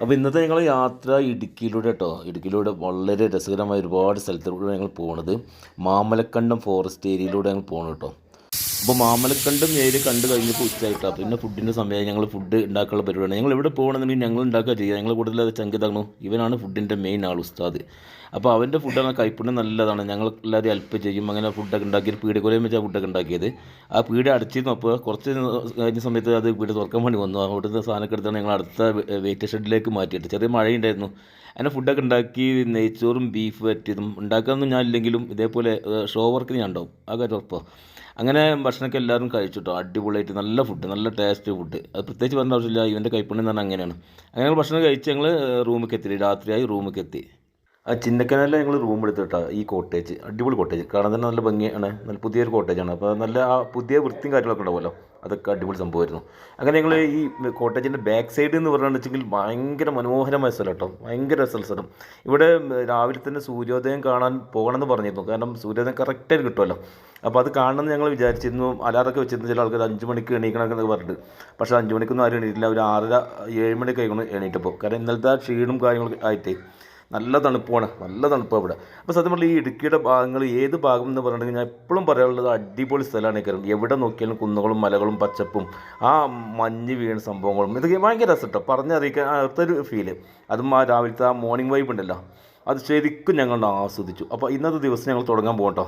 അപ്പോൾ ഇന്നത്തെ ഞങ്ങൾ യാത്ര ഇടുക്കിയിലൂടെ കേട്ടോ ഇടുക്കിയിലൂടെ വളരെ രസകരമായ ഒരുപാട് സ്ഥലത്തിലൂടെ ഞങ്ങൾ പോകുന്നത് മാമലക്കണ്ടം ഫോറസ്റ്റ് ഏരിയയിലൂടെ ഞങ്ങൾ പോകണം കേട്ടോ അപ്പോൾ മാമലക്കണ്ടും ഏരിയ കണ്ട് കഴിഞ്ഞപ്പോൾ ഉച്ചയായിട്ടാണ് പിന്നെ ഫുഡിന്റെ സമയമായി ഞങ്ങൾ ഫുഡ് ഉണ്ടാക്കാനുള്ള പരിപാടിയാണ്. ഞങ്ങൾ എവിടെ പോകണമെന്നുണ്ടെങ്കിൽ ഞങ്ങൾ ഉണ്ടാക്കുക ചെയ്യുക ഞങ്ങൾ കൂടുതൽ ചങ്കിതാകണു. ഇവനാണ് ഫുഡിന്റെ മെയിൻ ആൾ ഉസ്താദ്. അപ്പോൾ അവന്റെ ഫുഡാണ് കൈപ്പുണ്യം നല്ലതാണ്. ഞങ്ങൾ എല്ലാവരും ഹെൽപ്പ് ചെയ്യും. അങ്ങനെ ഫുഡൊക്കെ ഉണ്ടാക്കിയത് കുറേ വെച്ചാൽ ഫുഡൊക്കെ ഉണ്ടാക്കിയത് ആ പീടി അടച്ചിരുന്നു. അപ്പോൾ കുറച്ച് കഴിഞ്ഞ സമയത്ത് അത് പീടി തുറക്കാൻ വേണ്ടി വന്നു. അവിടുത്തെ സാധനമൊക്കെ എടുത്താണ് ഞങ്ങൾ അടുത്ത വെയിറ്റ് ഷെഡിലേക്ക് മാറ്റിയിട്ട്. ചെറിയ മഴയുണ്ടായിരുന്നു. അങ്ങനെ ഫുഡൊക്കെ ഉണ്ടാക്കി നെയ്ച്ചോറും ബീഫ് പറ്റിയതും ഉണ്ടാക്കാനൊന്നും ഞാൻ ഇല്ലെങ്കിലും ഇതേപോലെ ഷോ വർക്കിന് ഞാൻ ഉണ്ടാവും. ആ കാര്യം ഉറപ്പാണ് അങ്ങനെ ഭക്ഷണമൊക്കെ എല്ലാവരും കഴിച്ചു കേട്ടോ അടിപൊളിയായിട്ട് നല്ല ഫുഡ് നല്ല ടേസ്റ്റ് ഫുഡ് അത് പ്രത്യേകിച്ച് പറഞ്ഞ ആവശ്യമില്ല. ഇവന്റെ കൈപ്പണി എന്ന് പറഞ്ഞാൽ അങ്ങനെയാണ്. അങ്ങനെ ഭക്ഷണം കഴിച്ച് ഞങ്ങൾ റൂമിലേക്ക് എത്തി. രാത്രിയായി റൂമിലേക്ക് എത്തി. ആ ചിന്നക്കനാലിൽ ഞങ്ങൾ റൂം എടുത്തിട്ടാ ഈ കോട്ടേജ് അടിപൊളി കോട്ടേജ് കാണാൻ തന്നെ നല്ല ഭംഗിയാണ്. നല്ല പുതിയൊരു കോട്ടേജാണ് അപ്പോൾ നല്ല ആ പുതിയ വൃത്തിയും കാര്യങ്ങളൊക്കെ ഉണ്ടാവുമല്ലോ. അതൊക്കെ അടിപൊളി സംഭവമായിരുന്നു. അങ്ങനെ ഞങ്ങൾ ഈ കോട്ടേജിന്റെ ബാക്ക് സൈഡ് എന്ന് പറയുന്നത് വെച്ചെങ്കിൽ ഭയങ്കര മനോഹരമായ സ്ഥലം കേട്ടോ. ഭയങ്കര രസമുള്ള സ്ഥലം. ഇവിടെ രാവിലെ തന്നെ സൂര്യോദയം കാണാൻ പോകണമെന്ന് പറഞ്ഞിരുന്നു. കാരണം സൂര്യോദയം കറക്റ്റായിട്ട് കിട്ടുമല്ലോ. അപ്പോൾ അത് കാണണമെന്ന് ഞങ്ങൾ വിചാരിച്ചിരുന്നു. അലാറൊക്കെ വെച്ചിരുന്നു. ചില ആൾക്കാർ അഞ്ച് മണിക്ക് എണീക്കണമെന്നൊക്കെ പറഞ്ഞിട്ട്. പക്ഷേ അഞ്ച് മണിക്കൊന്നും ആരും എണീറ്റില്ല. ഒരു ആറര ഏഴ് മണിക്ക് കഴിക്കണം എണീറ്റപ്പോൾ കാരണം ഇന്നലത്തെ ക്ഷീണും കാര്യങ്ങളൊക്കെ ആയിട്ടേ. നല്ല തണുപ്പാണ് നല്ല തണുപ്പാണ് ഇവിടെ. അപ്പോൾ സത്യം പറഞ്ഞാൽ ഈ ഇടുക്കിയുടെ ഭാഗങ്ങൾ ഏത് ഭാഗം എന്ന് പറഞ്ഞിട്ടുണ്ടെങ്കിൽ ഞാൻ എപ്പോഴും പറയാനുള്ളത് അടിപൊളി സ്ഥലമാണ് കാരണം എവിടെ നോക്കിയാലും കുന്നുകളും മലകളും പച്ചപ്പും ആ മഞ്ഞ് വീണ സംഭവങ്ങളും ഇതൊക്കെ ഭയങ്കര രസം കേട്ടോ പറഞ്ഞറിയിക്കാൻ അടുത്തൊരു ഫീൽ അതും ആ രാവിലത്തെ ആ മോർണിംഗ് വൈബ് ഉണ്ടല്ലോ. അത് ശരിക്കും ഞങ്ങൾ ആസ്വദിച്ചു. അപ്പോൾ ഇന്നത്തെ ദിവസം ഞങ്ങൾ തുടങ്ങാൻ പോകട്ടോ.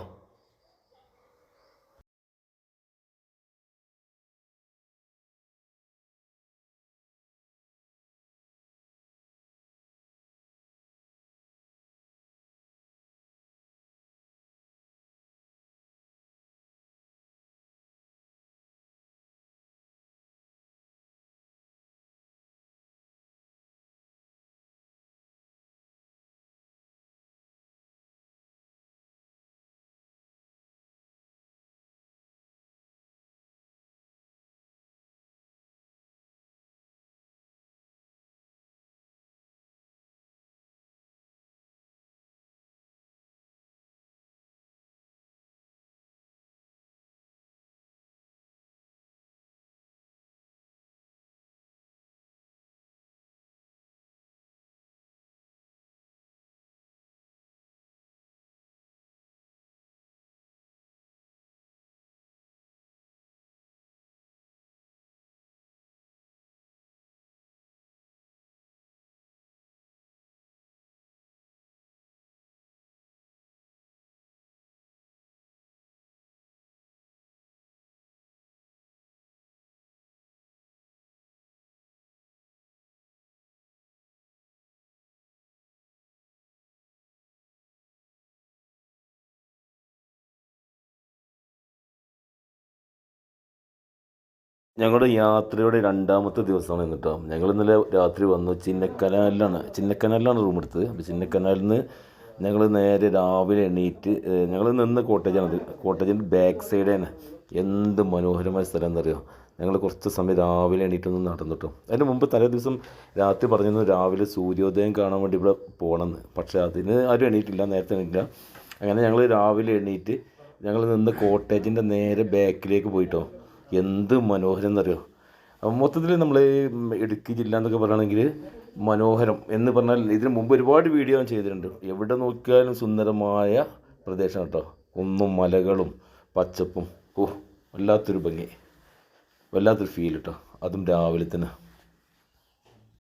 ഞങ്ങളുടെ യാത്രയുടെ രണ്ടാമത്തെ ദിവസമാണ് എന്നിട്ടോ ഞങ്ങൾ ഇന്നലെ രാത്രി വന്നു ചിന്നക്കനാലിലാണ്. ചിന്നക്കനാലിലാണ് റൂം എടുത്തത്. അപ്പോൾ ചിന്നക്കനാലിൽ നിന്ന് ഞങ്ങൾ നേരെ രാവിലെ എണീറ്റ് ഞങ്ങൾ നിന്ന് കോട്ടേജാണത് കോട്ടേജിന്റെ ബാക്ക് സൈഡാണ് എന്ത് മനോഹരമായ സ്ഥലം എന്നറിയോ? ഞങ്ങൾ കുറച്ച് സമയം രാവിലെ എണീറ്റൊന്ന് നടന്നിട്ടു അതിന് മുമ്പ് തലേ ദിവസം രാത്രി പറഞ്ഞിരുന്നു രാവിലെ സൂര്യോദയം കാണാൻ വേണ്ടി ഇവിടെ പോകണമെന്ന് പക്ഷേ അതിന് ആരും എണീറ്റില്ല നേരത്തെ എണീറ്റില്ല. അങ്ങനെ ഞങ്ങൾ രാവിലെ എണീറ്റ് ഞങ്ങൾ നിന്ന് കോട്ടേജിന്റെ നേരെ ബാക്കിലേക്ക് പോയിട്ടോ എന്ത് മനോഹരം എന്നറിയോ മൊത്തത്തിൽ നമ്മൾ ഇടുക്കി ജില്ല എന്നൊക്കെ പറയുകയാണെങ്കിൽ മനോഹരം എന്ന് പറഞ്ഞാൽ ഇതിന് മുമ്പ് ഒരുപാട് വീഡിയോ ഞാൻ ചെയ്തിട്ടുണ്ട്. എവിടെ നോക്കിയാലും സുന്ദരമായ പ്രദേശം കേട്ടോ. ഒന്നും മലകളും പച്ചപ്പും. ഓ വല്ലാത്തൊരു ഭംഗി. വല്ലാത്തൊരു ഫീൽ കേട്ടോ. അതും രാവിലെ തന്നെ.